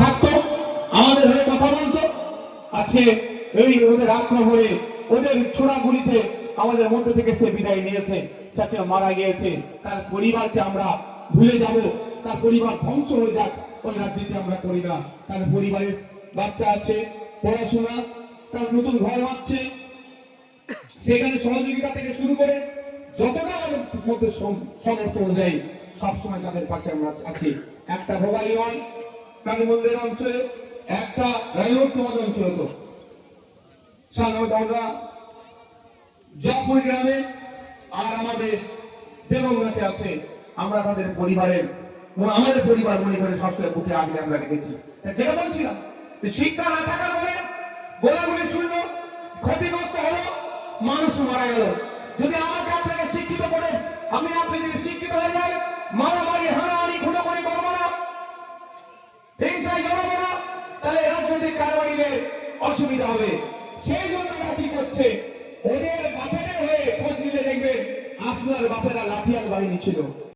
থাকতো, আমাদের হয়ে কথা বলতো। আছে এই ওদের আক্রমণে ওদের ছোড়া গুলিতে আমাদের মধ্যে থেকে সে বিদায় নিয়েছে সে মারা গিয়েছে। তার পরিবারকে আমরা ভুলে যাব, তার পরিবার ধ্বংস হয়ে যাক, ওই রাজ্যতে আমরা করি না। তার পরিবারের বাচ্চা আছে, পড়াশোনা, তার নতুন ঘর বাঁচছে সেখানে সহযোগিতা থেকে শুরু করে যতটা আমাদের মধ্যে সমর্থ অনুযায়ী সবসময় তাদের পাশে আমরা আছি। একটা ভোগালী হয় কালীমন্দির অঞ্চলে একটা রায়গড় তোমাদের অঞ্চলে তো। সাধারণত আমরা জয়পুর গ্রামে আর আমাদের দেবঙ্গাতে আছে। আমরা তাদের পরিবারের আমাদের পরিবার মনে করে সবসময় বুকে আগলে আমরা রেখেছি। যেটা বলছিলাম শিক্ষা না থাকার পরে গোলাগুলি শুনল ক্ষতিগ্রস্ত হলো মানুষ মারা গেল। যদি আমাকে আপনাকে শিক্ষিত করে আমি আপনি যদি শিক্ষিত হয়ে যাই মারামারি তাহলে রাজনৈতিক কারবারিদের অসুবিধা হবে। সেই জন্য তারা কি করছে? ওদের বাপেরা হয়ে খোঁজ নিলে দেখবেন আপনার বাপেরা লাঠিয়াল বাহিনী ছিল।